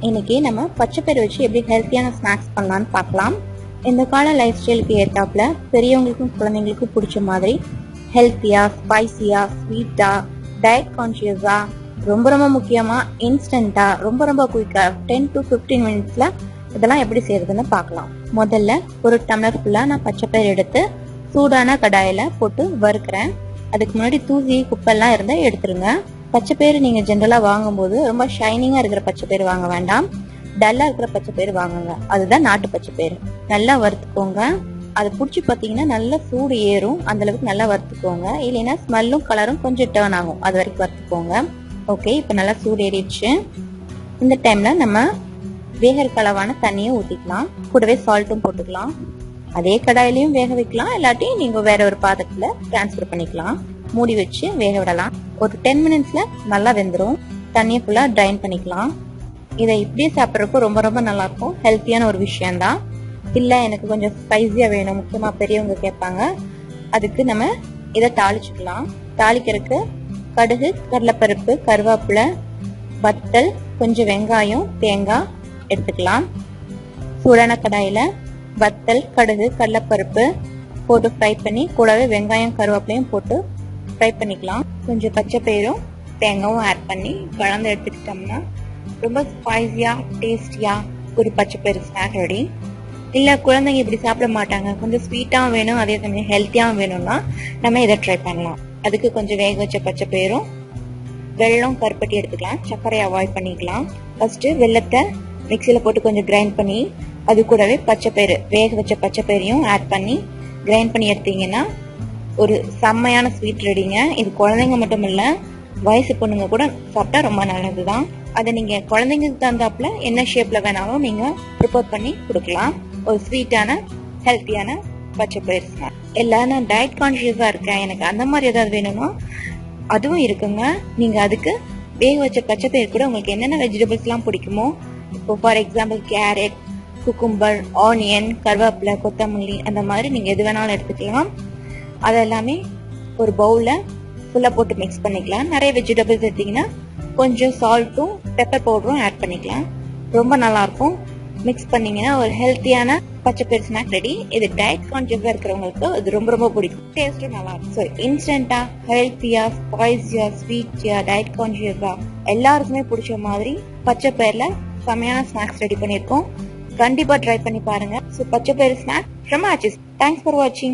இன்னைக்கு நம்ம பச்சைப்பயிறு வச்சு எப்படி ஹெல்த்தியான ஸ்நாக்ஸ் பண்ணலாம்னு பார்க்கலாம். இந்த கால லைஃப் ஸ்டைலுக்கு ஏற்றாப்புல பெரியவங்களுக்கும் குழந்தைங்களுக்கும் பிடிச்ச மாதிரி ஹெல்த்தியா ஸ்பைசியா ஸ்வீட்டா டயட் கான்சியஸா ரொம்ப ரொம்ப முக்கியமா இன்ஸ்டன்டா ரொம்ப ரொம்ப குயிக்கா டென் டு 15 மினிட்ஸ்ல இதெல்லாம் எப்படி செய்யறதுன்னு பார்க்கலாம். முதல்ல ஒரு டம்ளர் ஃபுல்லா நான் பச்சைப்பயிறு எடுத்து சூடான கடாயில போட்டு வறுக்கிறேன். அதுக்கு முன்னாடி தூசி குப்பெல்லாம் இருந்தா எடுத்துருங்க. பச்சைப்பயிறு நீங்க ஜென்ரலா வாங்கும்போது ரொம்ப ஷைனிங்கா இருக்கிற பச்சைப்பயிறு வாங்க வேண்டாம். டல்லா இருக்கிற பச்சை பேர் வாங்குங்க. அதுதான் நாட்டு பச்சை பேர் நல்லா வறுத்துக்கோங்க. அது பிடிச்சி பார்த்தீங்கன்னா நல்லா சூடு ஏறும். அந்த அளவுக்கு நல்லா வறுத்துக்கோங்க. இல்லைன்னா ஸ்மெல்லும் கலரும் கொஞ்சம் டேர்ன் ஆகும். அது வரைக்கும் வறுத்துக்கோங்க. ஓகே இப்போ நல்லா சூடு ஏறிடுச்சு. இந்த டைம்ல நம்ம வேகருக்கு கலவான தண்ணியை ஊற்றிக்கலாம் கூடவே சால்ட்டும் போட்டுக்கலாம். அதே கடாயிலையும் வேக வைக்கலாம். இல்லாட்டி நீங்க வேற ஒரு பாத்திரத்துல டிரான்ஸ்ஃபர் பண்ணிக்கலாம். மூடி வச்சு வேக விடலாம். ஒரு டென் மினிட்ஸ்ல நல்லா வெந்துடும் தண்ணியை ஃபுல்லா ட்ரைன் பண்ணிக்கலாம். இதை இப்படியே சாப்பிட்றப்போ ரொம்ப ரொம்ப நல்லா இருக்கும் ஹெல்த்தியான ஒரு விஷயம்தான். இல்லை எனக்கு கொஞ்சம் ஸ்பைஸியாக வேணும். முக்கியமாக பெரியவங்க கேட்பாங்க. அதுக்கு நம்ம இதை தாளிச்சுக்கலாம். தாளிக்கிறதுக்கு கடுகு கடலைப்பருப்பு கருவேப்பிலை வத்தல் கொஞ்சம் வெங்காயம் தேங்காய் எடுத்துக்கலாம். சூடான கடாயில் வத்தல் கடுகு கடலைப்பருப்பு போட்டு ஃப்ரை பண்ணி கூடவே வெங்காயம் கருவேப்பிலையும் போட்டு ஃப்ரை பண்ணிக்கலாம். கொஞ்சம் பச்சை பயிரும். தேங்காவும் ஆட் பண்ணி கலந்து எடுத்துக்கிட்டோம்னா ரொம்ப ஸ்பைசியா டேஸ்டியா ஒரு பச்சை பயிறு ஸ்நாக் ரெடி இல்ல குழந்தைங்க இப்படி சாப்பிட மாட்டாங்க. கொஞ்சம் ஸ்வீட்டாகவும் வேணும். அதே சமயம் ஹெல்த்தியாகவும் வேணும்னா நம்ம இதை ட்ரை பண்ணலாம். அதுக்கு கொஞ்சம் வேக வச்ச பச்சை பயிரும் வெல்லம் கருப்பட்டி எடுத்துக்கலாம். சர்க்கரையை அவாய்ட் பண்ணிக்கலாம். ஃபர்ஸ்ட் வெள்ளத்தை மிக்சியில் போட்டு கொஞ்சம் கிரைண்ட் பண்ணி அது கூடவே பச்சை பயிறு வேக வச்ச பச்சை பயிரையும் ஆட் பண்ணி கிரைண்ட் பண்ணி எடுத்தீங்கன்னா ஒரு செம்மையான ஸ்வீட் ரெடிங்க இது குழந்தைங்க மட்டும் இல்ல வயசு பொண்ணுங்க கூட சாப்பிட்டா ரொம்ப நல்லதுதான். அதை நீங்க குழந்தைங்களுக்கு தகுந்தாப்புல என்ன ஷேப்ல வேணாலும் நீங்க ப்ரிப்பேர் பண்ணி கொடுக்கலாம். ஒரு ஸ்வீட்டான ஹெல்த்தியான பச்சை பயிர் ஸ்நாக் எல்லாரும் நான் டயட் கான்சியஸா இருக்கேன். எனக்கு அந்த மாதிரி ஏதாவது வேணும்னா அதுவும் இருக்குங்க. நீங்க அதுக்கு வேக வச்ச பச்சை பயிர் கூட உங்களுக்கு என்னென்ன வெஜிடபிள்ஸ் எல்லாம் பிடிக்குமோ இப்போ for example carrot cucumber onion கருவேப்பிலை கொத்தமல்லி அந்த மாதிரி நீங்க எது வேணாலும் எடுத்துக்கலாம். அதெல்லாமே ஒரு பவுல்ல ஃபுல்லாக போட்டு மிக்ஸ் பண்ணிக்கலாம். நிறைய வெஜிடபிள்ஸ் எடுத்தீங்கன்னா கொஞ்சம் சால்ட்டும் பெப்பர் பவுடரும் ஆட் பண்ணிக்கலாம். ரொம்ப நல்லா இருக்கும் மிக்ஸ் பண்ணீங்கன்னா ஒரு ஹெல்த்தியான பச்சை பயிர் ஸ்நாக் ரெடி இது டயட் கான்சியஸாக இருக்கிறவங்களுக்கு இது ரொம்ப ரொம்ப பிடிக்கும். டேஸ்ட்டும் நல்லா இருக்கும் ஸோ இன்ஸ்டன்டா ஹெல்த்தியாக ஸ்பைசியா ஸ்வீட்டியாக டயட் கான்சியஸாக எல்லாருக்குமே பிடிச்ச மாதிரி பச்சை பயிர்ல செமையான ஸ்நாக்ஸ் ரெடி பண்ணியிருக்கோம். கண்டிப்பாக ட்ரை பண்ணி பாருங்க. ஸோ பச்சை பயிர் snack from Aachi's thanks for வாட்சிங்